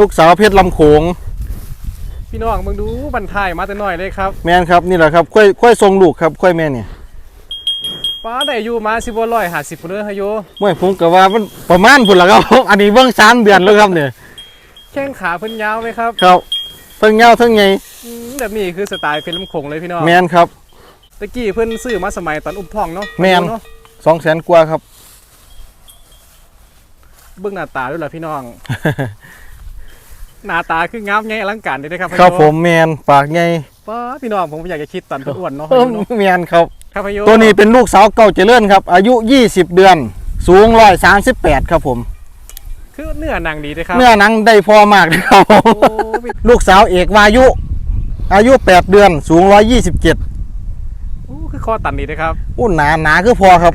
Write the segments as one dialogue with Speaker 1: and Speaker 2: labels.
Speaker 1: ลูกสาวเพชรลำโขง
Speaker 2: พี่น้องมึงดูบันทายมาแต่น้อยเลยครับ
Speaker 1: แม่นครับนี่แหละครับค่อยค่อยทรงลูกครับค่อยแม่เนี่ย
Speaker 2: ป้าได้อยู่มาสิบร้อยห้าสิบเด้อฮะโย
Speaker 1: เมื่อผมก็ว่ามันประมาณพุ่นละครับ อันนี้เบิ่งสามเดือนแล้วครับเนี่ย
Speaker 2: แข้งขาเพิ่นยาวไหมครับ
Speaker 1: ครับเทั้งเงาเทั้งไง
Speaker 2: อืมแบบนี้คือสไตล์เพชรลำโขงเลยพี่น้อง
Speaker 1: แม่นครับ
Speaker 2: ตะกี้เพิ่นซื้อมาสมัยตอนอุ้มท้องเนาะ
Speaker 1: แม่น
Speaker 2: เนาะ
Speaker 1: สองแสนกว่าครับ
Speaker 2: เบิ่งหน้าตาด้วยล่ะพี่น้อง หน้าตาคืองามไงอลังการเลยนะครับ
Speaker 1: ครับ
Speaker 2: ฮะโย
Speaker 1: ผมแมนปากไง
Speaker 2: ป้าพี่น้องผมอยากจะคิดตอนเพิ่นอ้วนเนาะ
Speaker 1: เออแมนครับ
Speaker 2: ครับพะโย
Speaker 1: ตัวนี้เป็นลูกสาวเก่าเจริญครับ อายุ 20 เดือน สูง138ครับผม
Speaker 2: คือเนื้อหนังดีเลยครับ
Speaker 1: เนื้อหนังได้พอมากครับผม
Speaker 2: โอ้พี่
Speaker 1: ลูกสาวเอกวายุ อายุ 8 เดือน สูง127
Speaker 2: โอ้คือคอตันดีเลยครับ
Speaker 1: อุ้นหนาหนาคือพอครับ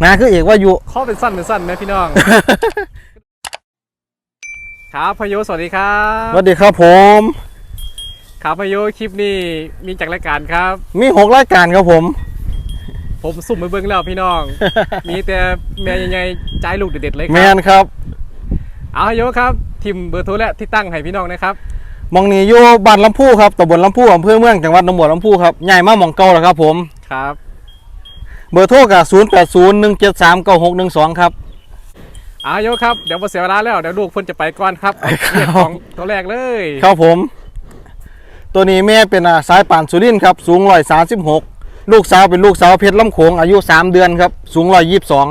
Speaker 1: หนาคือเอกวายุ
Speaker 2: ข้อเป็นสั้นเป็นสั้นนะพี่น้อง ครับพะโยสวัสดีครั
Speaker 1: ส
Speaker 2: บ
Speaker 1: วัสดีครับผม
Speaker 2: ครับพะโยคลิปนี้มีจากรายการครับ
Speaker 1: มีหกรายการครับผม
Speaker 2: ผมสุ่มไปเบิ้งแล้วพี่น้อง มีแต่แม่ยังไงใจลูกเด็ดๆเลยค
Speaker 1: แม
Speaker 2: รับ
Speaker 1: นครับ
Speaker 2: เอาพะโยครับทิมเบอร์โทรและที่ตั้งให้พี่น้องนะครับ
Speaker 1: มองนี้อยู่บ้านลำพูครับตำบลลำพูอำเภอเมืองจังหวัดหนองบัวลำพูครับใหญ่มากมองเก่าแล้วครับผม
Speaker 2: ครับ
Speaker 1: เบอร์โทรกับ0 8 0 1 7 3 9 6 1 2 ครับ
Speaker 2: เอาพะโยครับ เดี๋ยวมาเสียเวลาแล้ว เดี๋ยวลูกเพิ่นจะไปก่อนครับเอาเรียกของตัวแรกเลย
Speaker 1: ครับผม ตัวนี้แม่เป็นอ่าสายป่านสุรินทร์ครับ สูงร้อยสาสิบหกลูกสาวเป็นลูกสาวเพชรลำโขงอายุ3เดือนครับ สูงร้อยยี่สิบสอง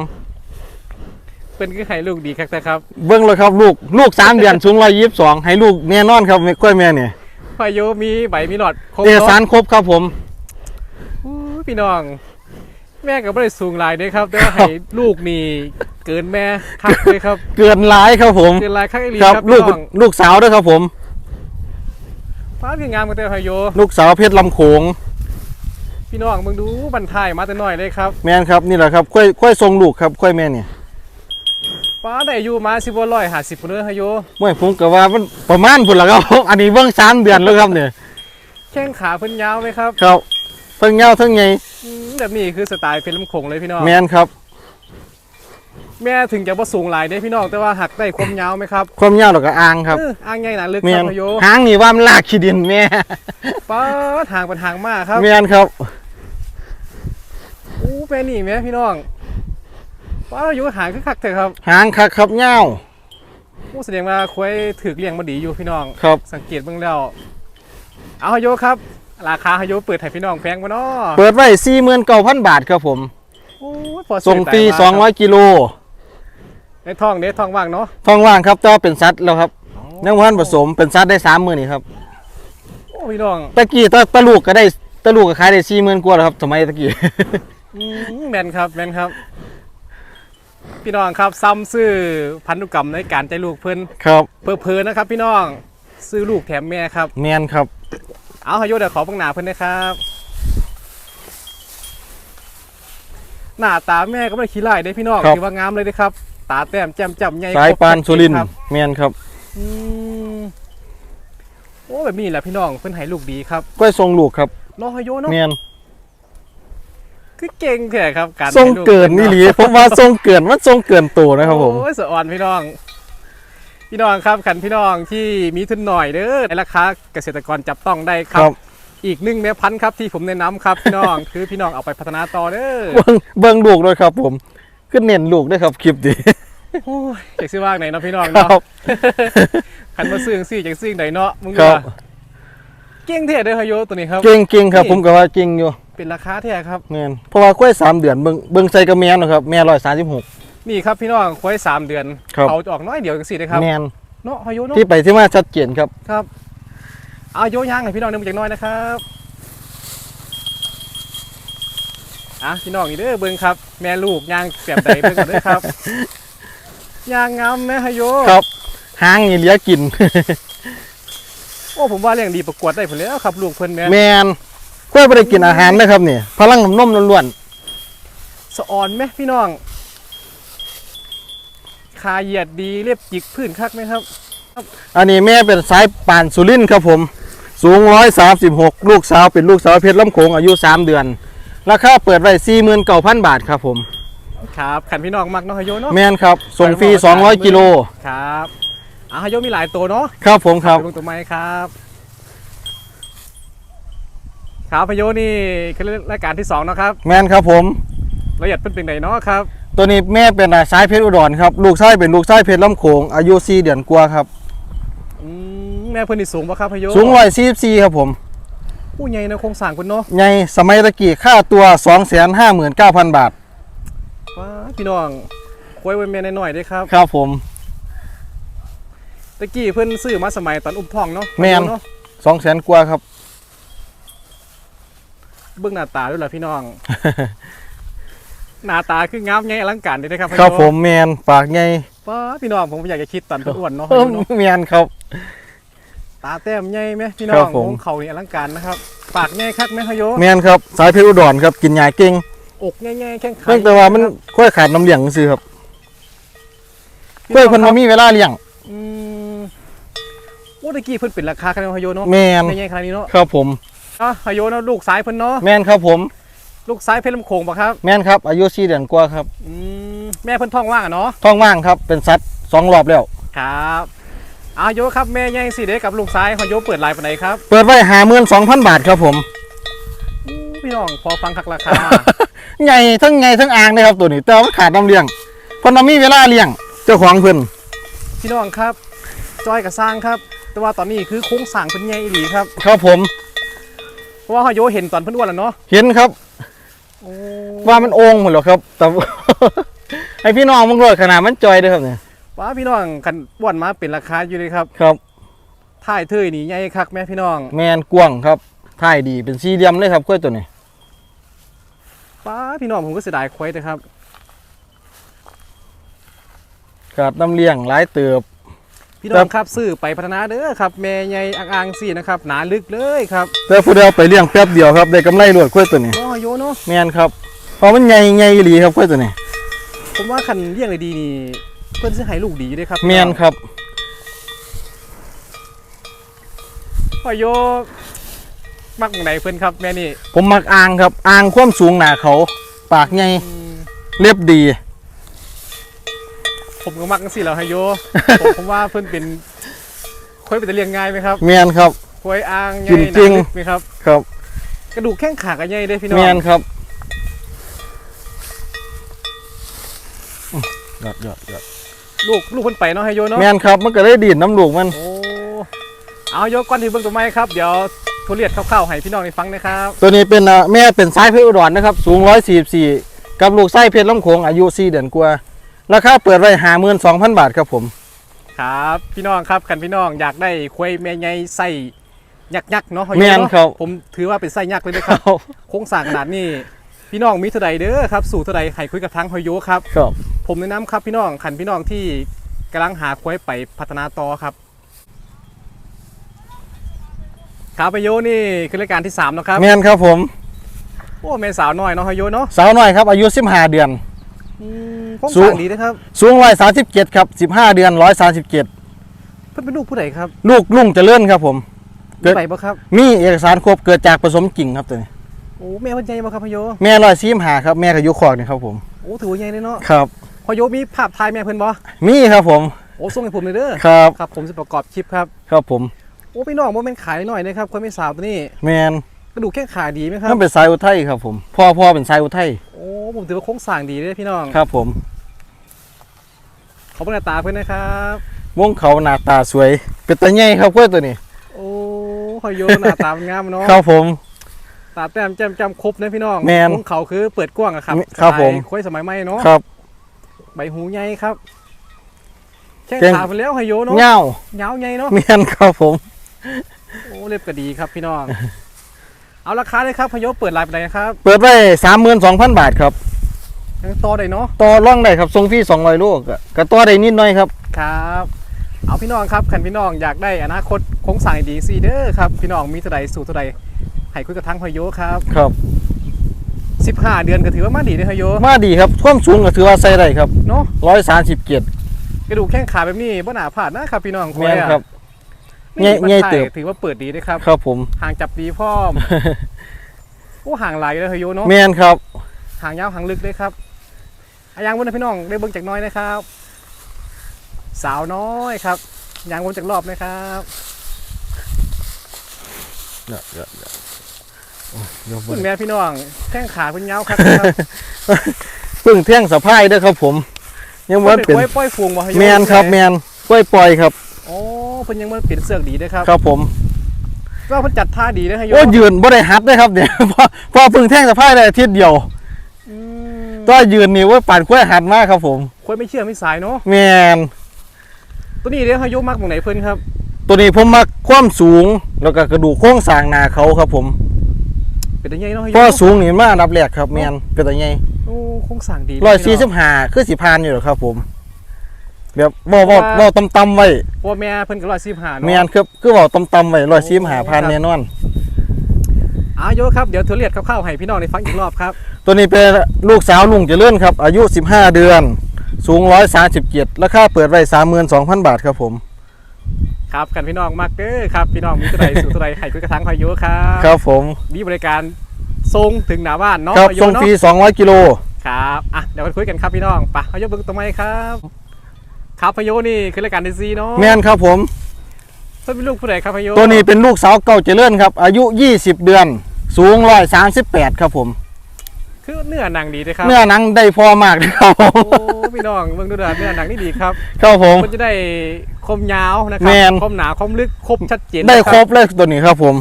Speaker 2: เป็นคือให้ลูกดีครับแต่ครับ
Speaker 1: เบิ้งเลยครับลูกลูก3เดือน สูงร้อยยี่สิบสองให้ลูกแน่นอนครับไม่ค่อยแม่เนี่ย
Speaker 2: พะโยมีใบมีหลอดครบ
Speaker 1: เอก
Speaker 2: เนาะ
Speaker 1: สารครบครับผม
Speaker 2: อู้พี่น้อง แม่ก็ไม่ได้สูงหลายเด้ครับ แต่ว่าให้ลูกนี่ เกินแม่คักเลยครับ
Speaker 1: เกินร้ายครับผม
Speaker 2: เกินหลายคักอีหลี
Speaker 1: ครับ
Speaker 2: ครับ
Speaker 1: ลู
Speaker 2: พี่
Speaker 1: ก
Speaker 2: น้อง
Speaker 1: ลูกสาวด้วยครับผม
Speaker 2: ฟ้าพี่งามกันเตอพะโย
Speaker 1: ลูกสาวเพชรลำโขง
Speaker 2: พี่น้องมึงดูบันทายมาแต่น้อยเลยครับ
Speaker 1: แม่นครับนี่แหละครับค่อยค่อยทรงลูกครับค่อยแม่เนี่ย
Speaker 2: ฟ้าได้อยู่มาสิบร้อยห้าสิบเนื้อพะโย
Speaker 1: เมื่อผมก็ว่ามันประมาณพุ่นละครับอันนี้เบิ้งสามเดือนแล้วครับเนี่ย
Speaker 2: แข้งขาเพิ่นยาวไหมครับ
Speaker 1: ครับเทั้งเงาเทั้งไง
Speaker 2: อืมแบบนี้คือสไตล์เพชรลำโขงเลยพี่น้อง
Speaker 1: แม่นครับ
Speaker 2: แม่ถึงจะว่าสูงหลายเด้พี่น้องแต่ว่าหักได้ความยาวไหมครับ
Speaker 1: ความยาวดอกกระอางครับ
Speaker 2: เอออ่างใหญ่หนาลึก
Speaker 1: เมี
Speaker 2: ค
Speaker 1: ย
Speaker 2: รั
Speaker 1: น
Speaker 2: บพะโย
Speaker 1: หางนี่ว่ามันลากขี้ดินแม่
Speaker 2: ป้าดทางเป็นทางมากครับ
Speaker 1: เมียนครับ
Speaker 2: อู้แม่นี่แม่พี่น้องป้าดเราอยู่หางคือคักเถอะครับ
Speaker 1: หางคักครับเงาว
Speaker 2: ผู้แสดงว่าควายถือเลี้ยงมาดีอยู่พี่น้อง
Speaker 1: ครับ
Speaker 2: สังเกตเบ้างแล้ว เอาฮโยครับ ราคาฮโยเปิดให้พี่น้องแพงมาเนาะ
Speaker 1: เปิดไว้สี่หมื่นเก้าพันบาทครับผม
Speaker 2: โอ้ยพอ
Speaker 1: ส่งฟรี
Speaker 2: เย
Speaker 1: สองร้อยกิโล
Speaker 2: ในท้องเด้ท้องว่างเนาะ
Speaker 1: ท้องว่างครับแต่ว่าเป็นซัดแล้วครับยังพันผสมเป็นซัดได้สามหมื่นนี่ครับ
Speaker 2: โอ้พี่น้อง
Speaker 1: ตะกี้ตะตะลูกก็ได้ตะลูกก็ขายได้สี่หมื่นกว่าแล้วครับสมัยตะกี้
Speaker 2: อืมแมนครับแมนครับ พี่น้องครับซ้ำซื้อพันธุกรรมในการใจลูกเพิ่น
Speaker 1: ครับ
Speaker 2: เพอๆนะครับ พี่น้องซื้อลูกแถมแม่ครับ
Speaker 1: เมียนครับ
Speaker 2: เอาฮโยเดี๋ยวขอเบังหน้าเพิ่นนะครับ หน้าตาแม่ก็ไม่ได้ขี้ไล่ได้พี่น้อง
Speaker 1: ครับ
Speaker 2: ถือว่างามเลยนะครับ ตาแต้มแจ่มจ้ำใหญ่
Speaker 1: สายปานสุรินทร์
Speaker 2: ครับ
Speaker 1: เมียนครับ
Speaker 2: อืมโอ้แบบนี้แหละพี่น้องเพิ่นให้ลูกดีครับ
Speaker 1: ก้อยทรงลูกครับ
Speaker 2: น้องฮโยเนาะ
Speaker 1: เมียน
Speaker 2: คือเก่งแท้ครับ การ
Speaker 1: ทรง
Speaker 2: ให้ลู
Speaker 1: เกินนี่หลีผมว่าทรงเกินมันทรงเกินตัวนะครับผม
Speaker 2: โอ้ยสะอ่อนพี่น้อง พี่น้องครับขันพี่น้องที่มีทุนหน่อยเด้อในราคาเกษตรกรจับต้องได้ค
Speaker 1: ค
Speaker 2: รั
Speaker 1: รับบ
Speaker 2: อีกหนึ่งแม่พันธุ์ครับที่ผมแนะนำครับพี่น้องคือพี่น้องเอาไปพัฒนาต่อเด้อ
Speaker 1: เบิ้งเบิ้งลูกด้วยครับผม ขึ้นเน้นลูกด้วยครับคลิปดี
Speaker 2: โอ้ยอยากซื้อว่างไหนเนาะพี่น้อง
Speaker 1: ค
Speaker 2: เนาะ
Speaker 1: รับ
Speaker 2: ขันมาซื้อซี่จากซื้อไหนเนาะมึง
Speaker 1: ครั
Speaker 2: ดู
Speaker 1: บ
Speaker 2: ว่าเก่งเท่เด้อฮโยตัวนี้ครับ
Speaker 1: เก่งเก่งครับ
Speaker 2: นี่
Speaker 1: ผมก็ว่าเก่งอยู่
Speaker 2: เป็นราคาแท้ครับ
Speaker 1: เมียนเพราะว่าก้อยสามเดือนเบิ้งเบิ้งใส่กับแม่นะครับแม่ร้อยสามสิบหก
Speaker 2: นี่ครับพี่น้องควายสามเดือน
Speaker 1: ครับ
Speaker 2: เขาจะออกน้อยเดียวจังสี่นะครับ
Speaker 1: แม่น
Speaker 2: เนาะฮโยเนาะ
Speaker 1: ที่ไปที่มาชัดเจนครับ
Speaker 2: ครับเอาโยย่างให้พี่น้องหนึ่งจากหน้อยนะครับ อะพี่น้องนี่เด้อเบิ่งครับ แม่ลูกย่างเสียบใดเบิ่งกันเด้อครับย่างงามแม่ฮโย
Speaker 1: ครับหางนี่เหลี้ยกิน
Speaker 2: โอ้ผมว่าเลี้ยงดีประกวดได้ผลแล้วครับลูกเพิ่นแม่
Speaker 1: แมนกล้วยไม่ได้กินอาหารนะครับนี่พลังนมล้วน
Speaker 2: สะอ่อนไหมพี่น้องขาเหยียดดีเรียบจิกพื้นคักไหมครับ
Speaker 1: ๆอันนี้แม่เป็นสายป่านสุรินทร์ครับผม สูงร้อยสามสิบหกลูกสาวเป็นลูกสาวเพชรลำโขงอายุสามเดือน ราคาเปิดไว้สี่หมื่นเก้าพันบาทครับผม
Speaker 2: ครับขันพี่น้องมักเนาะฮโยเนาะ
Speaker 1: แมนครับ ส่งฟรีสองร้อยกิโล
Speaker 2: ครับอะฮายโยมีหลายตัวเนาะ
Speaker 1: ครับผมครับ
Speaker 2: ไปลงตัวไม้ครับ ครับพายโยนี่คือรายการที่สองเนาะครับ
Speaker 1: แมนครับผม
Speaker 2: ละเอียดเป็นเป็นไหนเนาะครับ
Speaker 1: ตัวนี้แม่เป็นสายเพชรอุดรครับ ลูกชายเป็นลูกชายเพชรลำโขงอายุ4เดือนกว่าครับ
Speaker 2: อืมแม่เพิ่นนี่สูงปะครับพายโย
Speaker 1: สูงร้อยสี่สี่ครับผม
Speaker 2: ผู้ใหญ่นะโครงสร้างเพิ่นเนาะ
Speaker 1: ในสมัยตะกี้ค่าตัว 2 5 9 0 0 0 บาท
Speaker 2: ว้าพี่น้องควยไว้แม่น้อยๆเด้ครับ
Speaker 1: ครับผม
Speaker 2: ตะกี้เพิ่นซื้อมาสมัยตอนอุ้มท้องเนาะ
Speaker 1: แม่น
Speaker 2: เนาะ
Speaker 1: 2 0 0 0 0กว่าครับ
Speaker 2: เบิ่งหน้าตาด้วยล่ะพี่น้อง หน้าตาคืองามใหญ่อลังการเด้นะครับพายโย
Speaker 1: ครับผมแมนปากใหญ่
Speaker 2: ว้าพี่น้องผมอยากจะคิดตอนอ้วนเนาะ
Speaker 1: เอิ่
Speaker 2: พาย
Speaker 1: ม
Speaker 2: โยนาะ
Speaker 1: แมนครับา
Speaker 2: แต้มใหญ่ไหมพี่น้
Speaker 1: ครั
Speaker 2: อบง
Speaker 1: ผม
Speaker 2: ของเขานี่อลังการนะครับ ปากใหญ่คักไหมพะโย
Speaker 1: แมนครับสายเพชรอุดรครับกินยาเก่ง
Speaker 2: อกใหญ่ๆแข้งขา
Speaker 1: เพียงแต่ว่ามันค่อยขาดน้ำเลี้ยงซื่อครับ
Speaker 2: พี่
Speaker 1: ค่อย
Speaker 2: น้อง
Speaker 1: เพิ่น
Speaker 2: ครั
Speaker 1: บ่
Speaker 2: บ
Speaker 1: มีเวลาเลี้ยง
Speaker 2: อืมโอ้ตะกี้เพิ่นเป็นราคาขนาดพะโยเนาะ
Speaker 1: แมน
Speaker 2: ใหญ่ๆขนาดนี้เนาะ
Speaker 1: ครับผม
Speaker 2: อะพะโยเนาะลูกซ้ายเพิ่นเนาะ
Speaker 1: แมนครับผม
Speaker 2: ลูกซ้ายเพชรลำโขงปะครับ
Speaker 1: แมนครับอายุ4เดือนกว่าครับ
Speaker 2: อืมแม่เพิ่นท้องว่างอะเนาะ
Speaker 1: ท้องว่างครับเป็นสัตว์สองรอบแล้ว
Speaker 2: ครับ อาโยครับแม่ใหญ่สิเด็กกับลูกซ้ายพะโยเปิดไลน์ปานไหนครับ
Speaker 1: เปิดไว้52,000บาทครับผม
Speaker 2: อู้พี่น้องพอฟังคักราคา
Speaker 1: ใหญ่ทั้งใหญ่ทั้งอ่างเลยครับตัวนี้แต่ว่ามันขาดน้ำเลี้ยงเพิ่นบ่มีเวลาเลี้ยง เจ้าของเพิ่น
Speaker 2: พี่น้องครับ จอยกับสร้างครับ แต่ว่าตอนนี้คือโค้งสร้างเพิ่นใหญ่อีหลีครับ
Speaker 1: ครับผม
Speaker 2: เพราะว่าพะโยเห็นตอนเพิ่นอ้วนแล้วเนาะ
Speaker 1: เห็นครับ
Speaker 2: โอ้
Speaker 1: ว่ามันโองหมดแล้วครับแต่ ให้พี่น้องมึงรวยขนาดมันจอยเด้อครับเนี่ย
Speaker 2: ว้าพี่น้องกันอ้วนมาเป็นราคาอยู่เลยครับ
Speaker 1: ครับ
Speaker 2: ท่ายเทยนี่ใหญ่คักแม่พี่น้อง
Speaker 1: แมนกว้างครับท่ายดีเป็นสี่เหลี่ยมเลยครับกล้วยตัวนี้
Speaker 2: ป้าพี่น้องผมก็เสียดายควายเลยครับ
Speaker 1: ขาดน้ำเลี้ยงหลายเติบ
Speaker 2: พี่น้องครับซื้อไปพัฒนาเด้อครับแม่ใหญ่อ่างๆสี่นะครับหนาลึกเลยครับ
Speaker 1: แต่ผู้เดียวไปเลี้ยงแป๊บเดียวครับได้กำไรรวดกล้วยตัวนี้
Speaker 2: น้อโยเนาะ
Speaker 1: แมนครับเพราะมันใหญ่ใหญ่อีหลีครับกล้วยตัวนี้
Speaker 2: ผมว่าคันเลี้ยงเลยดีนี่ เพื่อนซื้อให้ลูกดีอยู่เลยครับ
Speaker 1: แมนครับ
Speaker 2: พ่อโยมักหม้องไหนเพื่อนครับแม่นี่
Speaker 1: ผมมักอ่างครับอ่างความสูงหนาเขา ปากใหญ่
Speaker 2: อืม
Speaker 1: เรียบดี
Speaker 2: ผมก็มักสิแล้วให้โยผมผมว่าเพื่อนเป็นควายเป็นตะเลี้ยงง่ายไหมครับ
Speaker 1: แมนครับ
Speaker 2: ควายอ่างให
Speaker 1: จริ
Speaker 2: ญ่
Speaker 1: ง
Speaker 2: ห
Speaker 1: จริ
Speaker 2: นางลึกไหมครับ
Speaker 1: ครับ
Speaker 2: กระดูกแข้งขากันใหญ่เด้อพี่น้อ
Speaker 1: แม
Speaker 2: ง
Speaker 1: นครับอื้อยอดยอดยอด
Speaker 2: ลูกลูกเพิ่นไปเนาะให้โยเนาะ
Speaker 1: แมนครับ มันก็ได้ดีดน้ำลูกมัน
Speaker 2: โอ้เอายกก้อนที่เบิ้งตัวไม้ครับเดี๋ยวทุเรียนคร่าวๆให้พี่น้องได้ฟังนะครับ
Speaker 1: ตัวนี้เป็นอะแม่เป็นสายเพชรอุดรนะครับ สูง 144 กับลูกไส้เพชรล้ำโขงอายุ 4 เดือนกว่า ราคาเปิดไว้52,000 บาทครับผม
Speaker 2: ครับ พี่น้องครับคันพี่น้องอยากได้ควายแม่ใหญ่ไส้ยักษ์ยักษ์เนาะให้โย
Speaker 1: แม่น
Speaker 2: เนาะ
Speaker 1: ครับ
Speaker 2: ผมถือว่าเป็นไส้ยักษ์เลยนะครับ โครงสร้างขนาดนี้ พี่น้องมีเท่าใดเด้อครับ สู่เท่าใดให้คุยกับทางฮอยโยครับ
Speaker 1: ครับ
Speaker 2: ผมแนะนำครับพี่น้องคันพี่น้องที่กำลังหาควายไปพัฒนาต่อครับครับฮอยโยนี่คือรายการที่สามเนาะครับ
Speaker 1: แม่นครับผม
Speaker 2: โอ้แม่สาวน้อยเนาะฮอยโยเนาะ
Speaker 1: สาวน้อยครับอายุ15เดือน
Speaker 2: อืมโครง
Speaker 1: สู
Speaker 2: ส
Speaker 1: ง
Speaker 2: ร้างดีนะครับ
Speaker 1: สูง137ครับ15เดือน137
Speaker 2: เพิ่นเป็นลูกผู้ใดครับ
Speaker 1: ลูกลุงเจริญครับผมเกิด
Speaker 2: ไปปะครับ
Speaker 1: มีเอกสารครบเกิดจากผสมจริงครับตัวนี้
Speaker 2: โอ้แม่เพิ่นใหญ่ปะครับพะโย
Speaker 1: แม่ร้อยซีมหาครับแม่ก็อยู่คอกนี่ครับผม
Speaker 2: โอ้ถือว่าใหญ่เลยเนาะ
Speaker 1: ครับ
Speaker 2: พะโยมีภาพถ่ายแม่เพิ่นบ่
Speaker 1: มีครับผม
Speaker 2: โอ้ส่งให้ผมเลยเด้อ
Speaker 1: ครับ
Speaker 2: ครับผมจะประกอบคลิปครับ
Speaker 1: ครับผม
Speaker 2: โอ้พี่น้องบ่แม่นขายหน่อยนะครับคนไม่สาวตัวนี้
Speaker 1: แมน
Speaker 2: กระดูกแข้งขาดีไหมครับ
Speaker 1: นั่นเป็นสายอุทัยครับผม พ่อพ่อเป็นสายอุทัย
Speaker 2: โอ้ผมถือว่าโครงสร้างดีเลยพี่น้อง
Speaker 1: ครับผม
Speaker 2: ขอบคุณหน้าตาเพื่อนนะครับ
Speaker 1: วงเขาหน้าตาสวย เป็นตาใหญ่ครับกล้วยตัวนี้
Speaker 2: โอ้พะโยหน้าตามันงามเนาะ
Speaker 1: ครับผม
Speaker 2: ตาแต้มแจ่มจำครบนะพี่น้อง
Speaker 1: แม่น
Speaker 2: ของเขาคือเปิดกว้างอะครับ
Speaker 1: ครับผม
Speaker 2: สไตล์ควายสมัยใหม่เนาะ
Speaker 1: ครับ
Speaker 2: ใบหูใหญ่ครับแข้ง
Speaker 1: เก่ง
Speaker 2: ขาไปแล้วพะโยเนาะ
Speaker 1: เง่า
Speaker 2: เหงาใหญ่เนาะ
Speaker 1: แมนครับผม
Speaker 2: โอ้เล็บก็ดีครับพี่น้อง เอาราคาเลยครับพะโยเปิดไลน์ไปไหนครับ
Speaker 1: เปิดไว้สามหมื่นสองพันบาทครับ
Speaker 2: ยังต่อได้เนาะ
Speaker 1: ต่อร่องได้ครับทรงพี่สองร้อยลูกอะก็ต่อได้นิดหน่อยครับ
Speaker 2: ครับ เอาพี่น้องครับคันพี่น้องอยากได้อนาคตโครงสร้างดีซีเด้อครับพี่น้องมีเท่าใดสู่เท่าใดให้คุยกับทางพะโยครับ
Speaker 1: ครับ
Speaker 2: 15 เดือนก็ถือว่ามาดีเลยพะโย
Speaker 1: มาดีครับความสูงก็ถือว่าใส่ได้ครับ
Speaker 2: เนาะ
Speaker 1: ร้อยสามสิบเกียร
Speaker 2: กระดูกแข้งขาแบบนี้บ่หนาผาดนะครับพี่น้อง
Speaker 1: แมนครับ
Speaker 2: แง่
Speaker 1: แง่เติบ
Speaker 2: ถือว่าเปิดดีนะครับ
Speaker 1: ครับผม
Speaker 2: ห่างจับดีพร้อมโอ้ห่างไหลเลยพะโยเนาะ
Speaker 1: แมนครับ
Speaker 2: ห่างยาวห่างลึกเลยครับอายังวันนะพี่น้องได้เบิ่งจากน้อยนะครับ สาวน้อยครับยางวนจากรอบนะครับ
Speaker 1: เดี๋ยวเดี๋ยว
Speaker 2: คุณแม่พี่น้องแข้งขาเพิ่นยาวครับ
Speaker 1: เพิ่งเที่ยงสะพายเด้อครับผม ยังว่าเป็น
Speaker 2: ปล่อยปล่อยฟูงบ่ให้โย
Speaker 1: แมนครับแมนกล้วยปล่อยครับ
Speaker 2: โอ้เพิ่นยังมันเป็นเสือกดีเด้อครับ
Speaker 1: ครับผม
Speaker 2: ว่าเพิ่นจัดท่าดีเด้อให้โย
Speaker 1: โอ้ยืนบ่ได้ฮัดเด้อครับเนี่ยพอพอเพิ่งแท่งสะพายได้อาทิตย์เดียว
Speaker 2: อืม
Speaker 1: ก็ยืนนี่ว่าป่านกล้วยหัดมากครับผม
Speaker 2: คนไม่เชื่อไม่สายเนาะ
Speaker 1: แมน
Speaker 2: ตัวนี้เด้อให้โยมักตรงไหนเพิ่นครับ
Speaker 1: ตัวนี้ผมมักความสูงแล้วก็กระดูกโครงสร้างหน้าเขาครับผม
Speaker 2: เป็นยังไงเนาะให้โย
Speaker 1: เพราะสูงนี่มาอันดับแรกครับแมนเป็นตัวไง
Speaker 2: โอ้โครงสร้างดี
Speaker 1: ร้อยสี่สิบห้าคือสิพานอยู่หรอกครับ ผมแบบบ่บ่บ่ตำตำๆไว้
Speaker 2: เพราะว่าแม่เพิ่นก็145เนาะ
Speaker 1: แมนคือคือบอกตำตำๆไว้ร้อยสี่สิบห้าพันแน่นอน
Speaker 2: อ่าโยครับเดี๋ยวเธอเรียกคร่าวๆให้พี่น้องได้ฟังอีกรอบครับ
Speaker 1: ตัวนี้เป็นลูกสาวลุงเจริญครับ อายุ 15 เดือน สูง 137 ราคาเปิดไว้32,000 บาทครับผม
Speaker 2: ครับกันพี่น้องมักเด้อครับพี่น้องมีเท่าใดสู่เท่าใดให้คุยกระทังให้โยครับ
Speaker 1: ครับผม
Speaker 2: มีบริการส่งถึงหน้าบ้านเนาะ
Speaker 1: ครับ
Speaker 2: ให้โย
Speaker 1: ส่ง
Speaker 2: เนาะ
Speaker 1: ฟรี200กิโล
Speaker 2: ครับอะเดี๋ยวมาคุยกันครับพี่น้องไปะพยศเบิ้งตรงไหมครับ ครับพยศนี่คือรายการดีซีเนาะ
Speaker 1: แม่นครับผม
Speaker 2: เพิ่นเป็นลูกผู้ใดครับพยศ
Speaker 1: ตัวนี้เป็นลูกสาวเก่าเจริญครับ อายุ 20 เดือน สูง138ครับผม
Speaker 2: คือเนื้อหนังดีเลยครับ
Speaker 1: เนื้อหนังได้พอมากเลยครับผม
Speaker 2: โอ้พี่น้องเบิ่งดูเด้อเนื้อหนังนี่ดีครับ
Speaker 1: ครับผม
Speaker 2: มันจะได้คมยาวนะครั
Speaker 1: แม่น
Speaker 2: คมหนาคมลึกคมชัดเจน
Speaker 1: ได้
Speaker 2: นะ
Speaker 1: ครบเลยตัวนี้ครับผม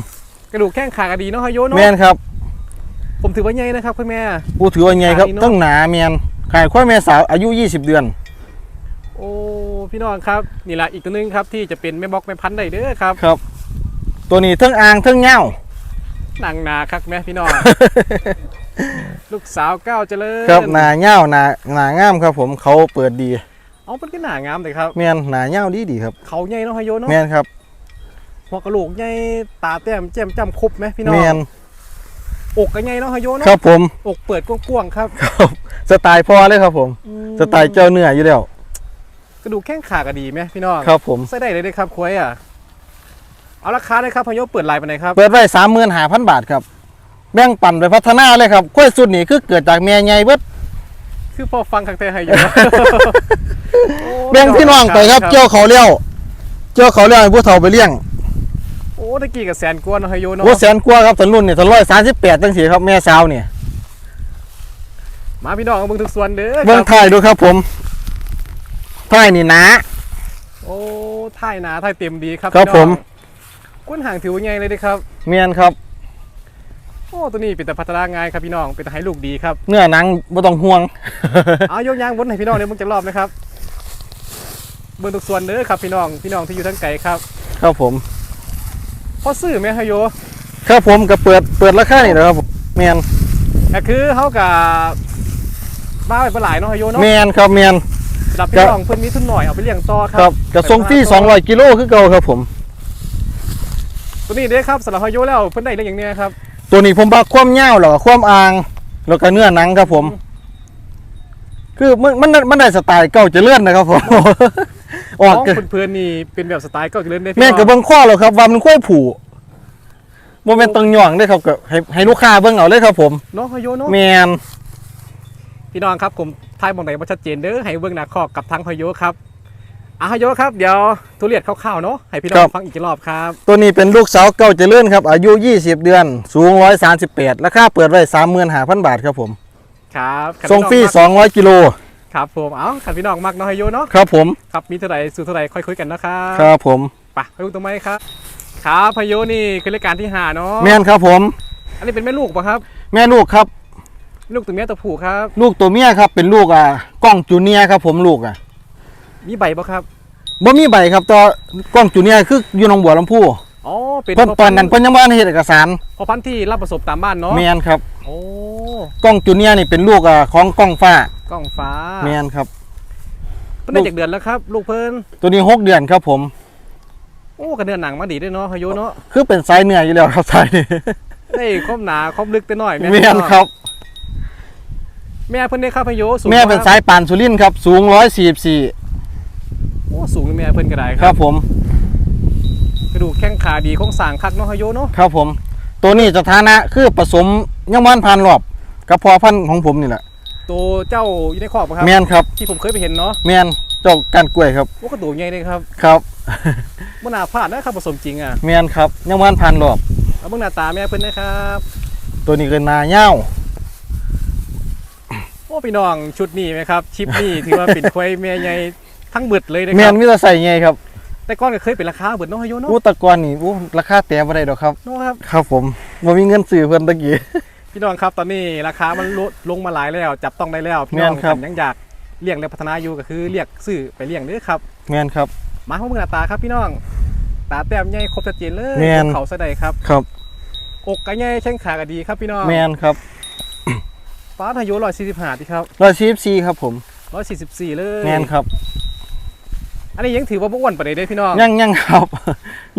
Speaker 2: กระดูกแข้งขาก็ดีเนาะพยศเนาะ
Speaker 1: แม่นครับ
Speaker 2: ผมถือว่าใหญ่นะครับคุณแม่
Speaker 1: ผู้ถือว่าไงครับ
Speaker 2: ขาดีเนอะ
Speaker 1: ต้องหนาแม่นขายควายแม่สาวอายุ 20 เดือน
Speaker 2: โอ้พี่น้องครับนี่แหละอีกตัวหนึงครับที่จะเป็นแม่บอกแม่พันธุ์ได้เด้อครับ
Speaker 1: ครับ ตัวนี้เทั้งอ่างเทั้งเหง้า
Speaker 2: หนังหนาครับแม่พี่น้อง ลูกสาวก้าวเจริญ
Speaker 1: ครับหนาเหง้าหนาหนางามครับ ผมเขาเปิดดี
Speaker 2: เอาเป็นก็หนางามเลยครับ
Speaker 1: แม่นหนาเหง้าดีดีครับ
Speaker 2: เขาใหญ่เนาะพยศเนาะ
Speaker 1: แม่นครับ
Speaker 2: หัวกะโหลกใหญ่ตาแต้มแจ่มจำครบไหมพี่น้อง
Speaker 1: แม่น
Speaker 2: อกก็ใหญ่เนาะฮะโยเนาะ
Speaker 1: ครับผม
Speaker 2: อกเปิดกว้างๆครับ
Speaker 1: ครับสไตล์พ่อเลยครับผม
Speaker 2: อืม
Speaker 1: สไตล์เจ้าเนื้ออยู่แล้ว
Speaker 2: กระดูกแข้งขาก็ดีไหมพี่น้อง
Speaker 1: ครับผม
Speaker 2: ใส่ได้เลยเด้อครับควายอะเอาราคาเลยครับพะโยเปิดไลน์ไปไหนครับ
Speaker 1: เปิดไว้สามหมื่นห้าพันบาทครับ แบ่งปันไปพัฒนาเลยครับกล้วยสุดนี่คือเกิดจากแม่ใหญ่เบิด
Speaker 2: คือพอฟังคักแต่ให้โย
Speaker 1: แบ่งพี่น้องไปครับเจ้าเขาเลี้ยวเจ้าเขาเลี้ยวให้ผู้เฒ่าไปเลี้ยง
Speaker 2: โอ้ตะกี้กับแสนกว่าเนาะฮะโยเนาะ
Speaker 1: โอ้แสนกว่าครับถนนนี่ถนนร้อยสามสิบแปดตั้งสี่ครับแม่สาวเนี่ย
Speaker 2: มาพี่น้องเอาเบิ่งทุกส่วนเด้อ
Speaker 1: เบื้อง
Speaker 2: ครับ
Speaker 1: ท้ายดูครับผมท้ายนี่หนา
Speaker 2: โอ้ท่ายหนาท่ายเต็มดีครับ
Speaker 1: ครับ
Speaker 2: พี่น้อง
Speaker 1: ผม
Speaker 2: ก้นห่างถือว่าใหญ่เลยเด้อครับ
Speaker 1: เมียนครับ
Speaker 2: โอ้ตัวนี้เป็นแต่พัฒนาง่ายครับพี่น้องเป็นแต่ให้ลูกดีครับ
Speaker 1: เนื้อหนังไม่ต้องห่วง
Speaker 2: เอาโยกยางบนให้พี่น้องเนี่ยมึงจะรอบนะครับเบิ่งทุกส่วนเด้อครับพี่น้องพี่น้องที่อยู่ทั้งไกลครับ
Speaker 1: ครับผม
Speaker 2: พอซื้อไหมฮะโย
Speaker 1: ครับผมก็เปิดเปิดราคานี่นะครับผมเมียน
Speaker 2: ก็คือเขากับบ้าไปปลายเนาะฮะโยเนาะ
Speaker 1: เมียนครับเมียน
Speaker 2: สำหรับพี่น้องเพิ่นมีทุนหน่อยเอาไปเลี้ยงต่อค
Speaker 1: ค
Speaker 2: รั
Speaker 1: รับกระทรงฟรี200กิโลคือเก่าครับผม
Speaker 2: ตัวนี้เด้อครับสำหรับฮะโยแล้วเพิ่นได้เรื่องอย่างเนี้ยครับ
Speaker 1: ตัวนี้ผมบักความยาวแล้วก็ความอ่าง แล้วก็เนื้อหนังครับผม คือมันมันมันได้สไตล์เก่าเจะเลื่อนนะครับผมออก
Speaker 2: น้อง
Speaker 1: เกิน
Speaker 2: เพื่อนๆนี่เป็นแบบสไตล์ก็จะเล่นได้พี่
Speaker 1: แม่นกับ
Speaker 2: น้อง
Speaker 1: เบิ้งข้อแล้วครับว่ามันค่อยผูโมเมนตรงหย่องเด้อครับก็ให้ให้ลูกค้าเบิ้งเอาเลยครับผม
Speaker 2: เนาะฮะโยเนาะ
Speaker 1: แมน
Speaker 2: พี่น้องครับผมทายมองไหนบ่ชัดเจนเด้อให้เบิ่งหน้าคอกกับทางฮะโยครับ อะฮะโยครับเดี๋ยวทุเรียนคร่าวๆเนาะให้พี่น้องฟังอีกรอบครับ
Speaker 1: ตัวนี้เป็นลูกสาวเก่าเจริญครับ อายุ 20 เดือน สูง 138ราคาเปิดไว้35,000 บาทครับผม
Speaker 2: ครับขัน
Speaker 1: ส่งฟรี
Speaker 2: พี่น้อมัก
Speaker 1: 200 กิโล
Speaker 2: ครับผมเอ้าขันพี่น้องมักเนาะฮะโยเนาะ
Speaker 1: ครับผม
Speaker 2: ครับมีเท่าไหร่สู่เท่าไหร่ค่อยคุยกันนะครับ
Speaker 1: ครับผม
Speaker 2: ไปไปดูตรงไหมครับครับพายุนี่คือรายการที่หาเนาะ
Speaker 1: แม่นครับผม
Speaker 2: อันนี้เป็นแม่ลูกปะครับ
Speaker 1: แม่ลูกครับ
Speaker 2: ลูกตัวเมียตัวผู้ครับ
Speaker 1: ลูกตัวเมียครับเป็นลูกอ่ากล้องจูเนียร์ครับผมลูกอะ
Speaker 2: มีใบปะครับ
Speaker 1: บ่มีใบครับแตัวากล้องจูเนียร์คืออยู่หนองบัวลำพู
Speaker 2: อ๋อเป็น
Speaker 1: เพิ่นตอนนั้น
Speaker 2: พ
Speaker 1: เพิ่นยังบ่ทันเฮ็ดเอกสาร
Speaker 2: อพันธุ์ที่รับประสบตามบ้านเนาะ
Speaker 1: แม่นครับ
Speaker 2: โอ้
Speaker 1: กล้องจูเนียร์นี่เป็นลูกอะของกล้องฟ้าก
Speaker 2: ล้องฟ้า
Speaker 1: แม่นครับ
Speaker 2: เพิ่นได้จากเดือนแล้วครับ ลูกเพิ่น
Speaker 1: ตัวนี้หกเดือนครับผม
Speaker 2: โอ้กระเดือนหนังมาดีด้วยเนาะพายุเนาะ
Speaker 1: คือเป็นไซส์เนื้ออยู่แล้วครับไซส์นี่
Speaker 2: ได้ความหนาความลึกไปหน่อย
Speaker 1: แม่นครับ
Speaker 2: แม่เพิ่นได้ครับพายุสูง
Speaker 1: แม่เป็น
Speaker 2: บ่ค
Speaker 1: สา
Speaker 2: รับ
Speaker 1: ยปานสุรินทร์ครับ สูง144
Speaker 2: โอ้สู งแม่เพิ่นก็ได้ค
Speaker 1: ครับรับผม
Speaker 2: กระดูกแข้งขาดีโครงสร้างคักเนาะพายุเนาะ
Speaker 1: ครับผม ตัวนี้สถานะคือผสมยังมันพันรอบกับพอพันธุ์ของผมนี่แหละ
Speaker 2: ตัวเจ้าอยู่ในครอบปะครับ
Speaker 1: แม่นครับ
Speaker 2: ที่ผมเคยไปเห็นเนาะ
Speaker 1: แม่นเจ้าการกล้วยครับ
Speaker 2: โอ้กระดูกใหญ่เลยครับ
Speaker 1: ครับ
Speaker 2: บ่น่าพลาดนะครับผสมจริงอะ
Speaker 1: แม่นครับยังวันพันรอบ
Speaker 2: เอาเบิ่งหน้าตาแม่เพิ่นนะครับ
Speaker 1: ตัวนี้ก็นาเง่าว
Speaker 2: โอ้พี่น้องชุดนี้ไหมครับชิปนี้ถือว่าเป็นควายแม่ใหญ่ ทั้งเบิดเลยนะค
Speaker 1: แม่
Speaker 2: รั
Speaker 1: น
Speaker 2: บ
Speaker 1: มิตรใส่ไงครับ
Speaker 2: แต่ก่อนก็เคยเป็นราคาเบิดเน้องฮายุเนาะ
Speaker 1: อู้แตะกอนนี่อู้ราคาแต่บ่ได้ดอกครับ
Speaker 2: เนาะครับ
Speaker 1: ครับผมบ่มีเงินซื้อเพิ่นตะกี้
Speaker 2: พี่น้องครับตอนนี้ราคามันลดลงมาหลายแล้ว จับต้องได้แล้วพี่น้อง
Speaker 1: แม่นครับ
Speaker 2: ยังอยากเลี้ยงและพัฒนาอยู่ก็คือเรียกซื้อไปเลี้ยงเด้อครับ
Speaker 1: แม่นครับ
Speaker 2: มาของเบิ่งหน้าตาครับพี่น้อง ตาแต้มใหญ่ครบชัดเจนเลย
Speaker 1: แม่น
Speaker 2: เขาสะใดครับ
Speaker 1: ครับ
Speaker 2: อกก็ใหญ่แข้งขาก็ดีครับพี่น้อง
Speaker 1: แม่นครับ
Speaker 2: ฟ้าทายุ145ที่ครับ
Speaker 1: 114ครับผม
Speaker 2: 144 เลย
Speaker 1: แม่นครับ
Speaker 2: อันนี้ยังถือว่าบ่อ้วนปานใดเด้อพี่น้อง
Speaker 1: ยังยังครับ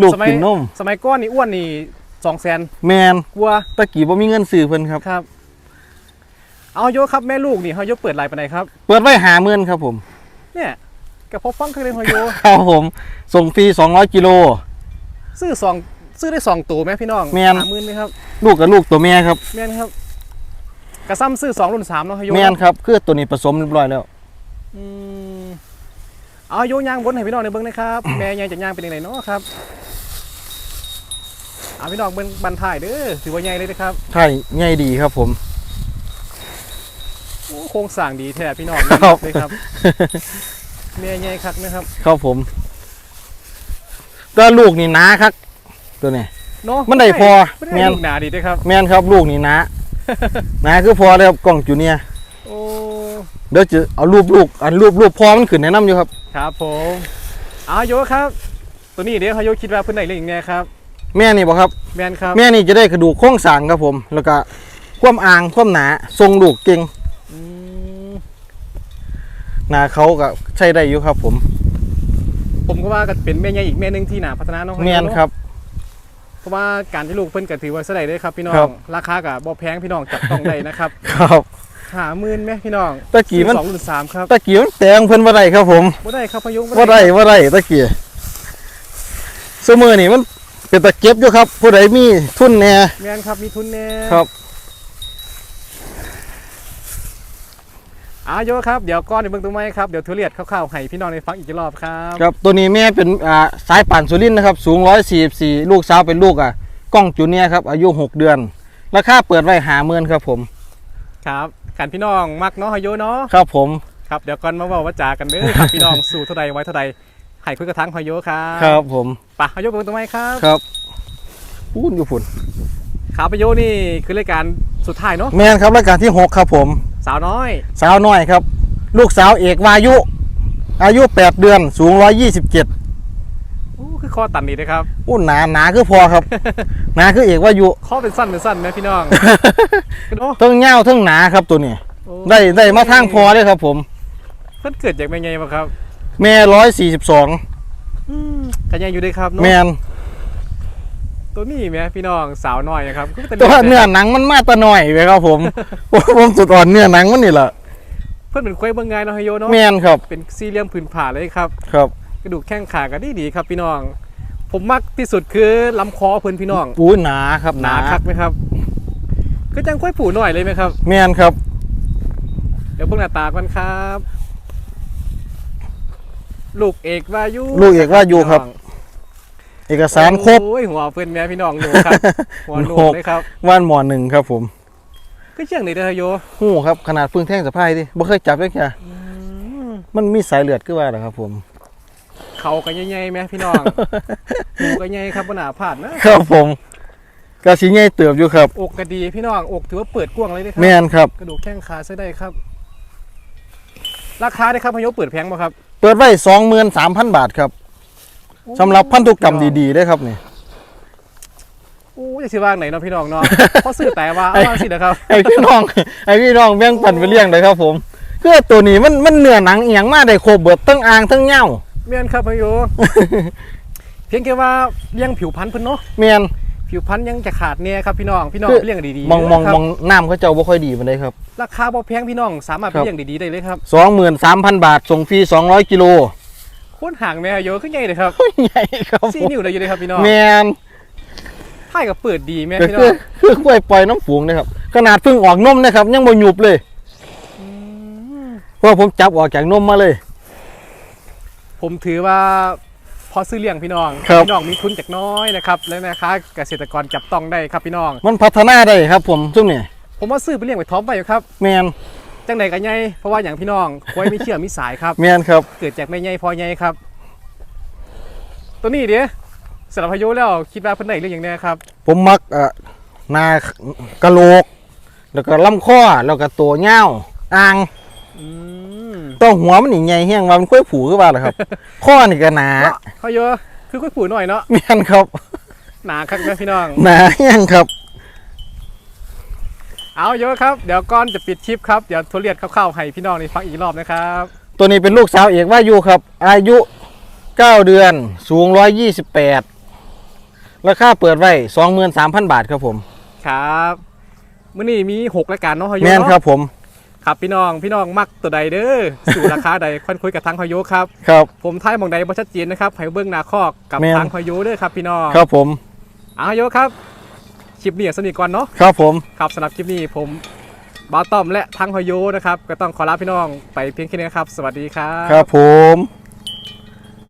Speaker 1: ลูก
Speaker 2: สมัย
Speaker 1: กินนม
Speaker 2: สมัยก่อนนี่อ้วนนี่200,000
Speaker 1: แม่น
Speaker 2: กว่า
Speaker 1: ตะกี้บ่มีเงินซื้อเพิ่นครับ
Speaker 2: ครับ เอาโยครับแม่ลูกนี่เฮาโยเปิดไลน์ปานใดครับ
Speaker 1: เปิดไว้50,000ครับผม
Speaker 2: เนี่ยกับพอฟังคือเลยเฮาโย
Speaker 1: ครับผม ส่งฟรี200กิโล
Speaker 2: ซื้อสองซื้อได้สองตัวไหมพี่น้อง
Speaker 1: แม่น
Speaker 2: หาหมื่นไหมครับ
Speaker 1: ลูกกับลูกตัวแม่ครับ
Speaker 2: แม่นครับกระซ้ำซื้อสองรุ่นสามเนาะเฮาโย
Speaker 1: แม่นครับ คือตัวนี้ผสมเรียบร้อยแล้ว
Speaker 2: อืม เอาโยย่างบนให้พี่น้องในเบิ้งนะครับ แม่ยังจะย่างเป็นยังไงเนาะครับเอาพี่น้องเบิ้งบันถ่ายเด้อถือว่าใหญ่เลยนะครับ
Speaker 1: ใช่ใหญ่ดีครับผม
Speaker 2: โอ้โครงสร้างดีแท้พี่น้อง
Speaker 1: ครับ
Speaker 2: เลยครับแม่ใหญ่คักนะครับ
Speaker 1: ครับผมตัวลูกนี่หนาครับตัวนี้
Speaker 2: เนาะ
Speaker 1: มันได้พอ
Speaker 2: ไม่ได้
Speaker 1: แม่น
Speaker 2: ลูกหนาดีเด้อครับ
Speaker 1: แม่นครับลูกนี่หนาหนาคือพอแล้วกล่องจูเนียร์
Speaker 2: โอ้
Speaker 1: เดี๋ยวจะเอารูปลูกอันรูปรูปพอมันขึ้นแนะนำอยู่ครับ
Speaker 2: ครับผมเอาโยครับ ตัวนี้เดี๋ยวเฮาโยคิดว่าเพิ่นได้เรื่องยังไงครับ
Speaker 1: แม่นี่บอกครับ
Speaker 2: แม่นครับ
Speaker 1: แม่นี่จะได้กระดูกโครงสร้างครับผม แล้วก็ความอ่างความหนาทรงลูกเก่ง
Speaker 2: อืม
Speaker 1: หนาเขาก็ใช้ได้อยู่ครับ ผม
Speaker 2: ผมก็ว่าก็เป็นแม่ใหญ่อีกแม่หนึงที่น่าพัฒนาเนาะ
Speaker 1: แม่นครับ
Speaker 2: เพราะว่าการที่ลูกเพิ่นก็ถือว่าเสยดายเด้อครับพี่น้อ
Speaker 1: ครั
Speaker 2: ง
Speaker 1: บ
Speaker 2: ราคาก็บ่แพงพี่น้องจับต้องได้นะครับ
Speaker 1: ครับ
Speaker 2: หาหมื่นไหมพี่น้อง
Speaker 1: ตะกี้มัน
Speaker 2: สองหรือสามครับ
Speaker 1: ตะกี้มันแตงเพิ่นบ่ได้ครับผม
Speaker 2: บ่ได้ครับพายุ
Speaker 1: บ่ได้บ่ได้ตะกี้ซุมื้อนี่มันเป็นตะเก็บอยู่ครับผู้ใดมีทุนแหน่
Speaker 2: แม่นครับมีทุนแน่
Speaker 1: ครับ
Speaker 2: อาโยครับเดี๋ยวก้อนในเบิ่งตัวไม้ครับเดี๋ยวทุเรียนคร่าวๆให้พี่น้องได้ฟังอีกรอบครับ
Speaker 1: ครับตัวนี้แม่เป็นอ่าสายป่านสุรินทร์นะครับสูง 144 ลูกสาวเป็นลูกอะกล้องจูเนียร์ครับอายุ 6 เดือน ราคาเปิดไว้หาเมือนครับผม
Speaker 2: ครับ กันพี่น้องมักเนาะฮาโยเนาะ
Speaker 1: ครับผม
Speaker 2: ครับเดี๋ยวก่อนมาเว้าว่าจากันเด้อครับพี่น้องสู่เท่าใดไว้เท่าใดให้คุยกระทั่งฮาโยครับ
Speaker 1: ครับผม
Speaker 2: ไปฮาโยเบิ่งตัวไม้ครับ
Speaker 1: ครับพูดอยู่พุ่น
Speaker 2: ครับฮาโยนี่คือรายการสุดท้ายเนาะ
Speaker 1: แม่นครับรายการที่ 6 ครับผม
Speaker 2: สาวน้อย
Speaker 1: สาวน้อยครับ ลูกสาวเอกวายุ อายุ 8 เดือนสูง 127
Speaker 2: อู้ คือคอตันดีนะครับ
Speaker 1: อู้หนาหนาคือพอครับ หนาคือเอกวายุ
Speaker 2: ข้อเป็นสั้นเป็นสั้นไหมพี่น้องเนาะ
Speaker 1: ทั้งเง่าทั้งหนาครับตัวนี้
Speaker 2: โอ้
Speaker 1: ได้ได้มาทางพอเลยครับ ผม
Speaker 2: เพิ่นเกิดจากแม่ไงมาครับ
Speaker 1: แม่ร้อยสี่สิบสอง
Speaker 2: อืมกันยังอยู่ด้วยครับเนาะ
Speaker 1: แมน
Speaker 2: ตัวนี้แม่พี่น้องสาวน้อยนะครับก็ป็
Speaker 1: แต่ว่าเนื้อหนังมันมาแตะหน่อยไปครับผมผมสุดอ่อนเนื้อหนังมันนี่แหละ
Speaker 2: เพิ่นเป็นควายเบิ่งไงายเนาะฮาโยเนาะ
Speaker 1: แมนครับ
Speaker 2: เป็นสี่เหลี่ยมผืนผ่าเลยครับ
Speaker 1: ครับ
Speaker 2: ก ระดูกแข้งขาก็ดีดีๆครับพี่น้อง ผมมักที่สุดคือลำคอเพิ่นพี่น้อง
Speaker 1: ปูหนาครับ
Speaker 2: หนาคักไหมครับก็จังควายผูหน่อยเลยไหมครับ
Speaker 1: แมนครับ
Speaker 2: เดี๋ยวเพิ่งหน้าตาก่อนครับ ลูกเอกวายุ
Speaker 1: ลูกเอกวายุครับ เอกสารครบ
Speaker 2: โอ้ยหัวเพิ่นแม่พี่น้องหนูครับหัวหนู
Speaker 1: หก
Speaker 2: เลยครับ
Speaker 1: ว่านหมอหนึ่งครับผม
Speaker 2: ก็เชื่องเลยเด้อฮาโย
Speaker 1: หู้ครับขนาดพึ่งแท่งสะพายดิบ่เคยจับเลยแค่มันมีสายเลือดขึ้นมาเหรอครับผม
Speaker 2: เขาก็ใหญ่ๆไหมพี่น้องหนูก็ใหญ่ครับบนหนาผาดนะครับ
Speaker 1: ผมกระสีใหญ่เติบอยู่ครับ
Speaker 2: อกก็ดีพี่น้องอกถือว่าเปิดกว้างเลยนะครั
Speaker 1: แมนครับ
Speaker 2: กระดูกแข้งขาใช้ได้ครับ ราคาได้ครับพายกเปิดแพงป่ะครับ
Speaker 1: เปิดไว้สองหมื่นสามพันบาทครับสำหรับพันธุกรรมดีๆได้ครับนี่
Speaker 2: โอ้ยจะซื้อว่างไหนเนาะพี่น้องเนาะเพราะซื้อแต่ว่าเอามาสินะครับ
Speaker 1: ไอพี่น้องไอพี่น้องแบ่งปันไปเลี้ยงเลยครับผมคือตัวนี้มันมันเนื้อหนังเอียงมาได้ครบเบิดทั้งอ่างทั้งเหย้า
Speaker 2: เมียนครับพายกเพียงแค่ว่าเลี้ยงผิวพันธุ์เพิ่นเนาะ
Speaker 1: เมียน
Speaker 2: ผิวพันธุ์ยังจะขาดเนี่ยครับพี่น้องพี่น้อง
Speaker 1: คือ
Speaker 2: ไปเลี้ยงดีๆ
Speaker 1: มองมอง
Speaker 2: นะครับ
Speaker 1: มองน้ำเขาเจ้าบ่ค่อยดีปานใดครับ
Speaker 2: ราคาบ่แพงพี่น้องสามารถ
Speaker 1: ค
Speaker 2: ไป
Speaker 1: รับ
Speaker 2: เลี้ยงดีๆได้เลยครับ
Speaker 1: สองหมื่นสามพันบาทส่งฟรีสองร้อยกิโล
Speaker 2: โคตรห่างแม่พายกขึ้นใหญ่เลยครับ
Speaker 1: ใหญ่ครับ
Speaker 2: สี่
Speaker 1: ผม
Speaker 2: นิ้วเลยอยู่เลยครับพี่น้อง
Speaker 1: เมียน
Speaker 2: ท้ายก็เปิดดีแม่
Speaker 1: ก็
Speaker 2: พี่น้
Speaker 1: คือ
Speaker 2: อง
Speaker 1: คือกล้วยปล่อยน้ำฝูงนะครับ ขนาดเพิ่งออกนมนะครับ ยังบ่หยุบเลยเพราะว่าผมจับออกจากนมมาเลย
Speaker 2: ผมถือว่าพอซื้อเลี้ยงพี่น้อง
Speaker 1: ครับ
Speaker 2: พี่น้องมีทุนจากน้อยนะครับและนะคะเกษตรกรจับต้องได้ครับพี่น้อง
Speaker 1: มันพัฒนาได้ครับผมช่วงนี้
Speaker 2: ผมว่าซื้อไปเลี้ยงไปท้อมไปอยู่ครับ
Speaker 1: แมน
Speaker 2: จังไหนกันไงเพราะว่าอย่างพี่น้องควายไม่เชื่อมีสายครับ
Speaker 1: แมนครับ
Speaker 2: เกิดจากแม่ใหญ่พอใหญ่ครับ ตัวนี้เดี๋ยวสำหรับพายุแล้วคิดว่าเพิ่นได้เรื่องอย่างเนี้ยครับ
Speaker 1: ผมมักเอ่อหนากะโหลก แล้วก็ลำคอแล้วก็ตัวเง่าวอ่าง
Speaker 2: อืม
Speaker 1: ตัวหัวมันนี่ใหญ่เฮี้ยงว่ามันค่อยผูคือว่าเหรอครับ ข้อนี่ก็หนา
Speaker 2: พายุคือคุยปุ๋ยหน่อยเนาะ
Speaker 1: แมนครับ
Speaker 2: หนาครับนะพี่น้อง
Speaker 1: หนาเฮี้ยงครับ
Speaker 2: เอาเยอะครับ เดี๋ยวก่อนจะปิดคลิปครับ เดี๋ยวทุเรียนคร่าวๆให้พี่น้องในฟังอีกรอบนะครับ
Speaker 1: ตัวนี้เป็นลูกสาวเอกว่าอยู่ครับ อายุ 9 เดือน สูง 128 ราคาเปิดไว้23,000 บาทครับผม
Speaker 2: ครับมื้อนี้มี 6 รายการเนาะพายุ
Speaker 1: แม่น
Speaker 2: เนาะ
Speaker 1: ครับผม
Speaker 2: ครับพี่น้องพี่น้องมักตัวใดเด้อสู่ราคาใดค่อยคุยกับทางพายุครับ
Speaker 1: ครับ
Speaker 2: ผมท้ายหมองใดบ่ชัดเจนนะครับให้เบิ่งหน้าคอกกับ
Speaker 1: แม่น
Speaker 2: ทางพายุเด้อครับพี่น้อง
Speaker 1: ครับผม
Speaker 2: เอาพายุครับคลิปนี้สนิทก่อนเนาะ
Speaker 1: ครับผม
Speaker 2: ครับสำหรับคลิปนี้ผมบาต้อมและทางพายุนะครับ ก็ต้องขอลาพี่น้องไปเพียงแค่นี้ครับ สวัสดีครับ
Speaker 1: ครับผม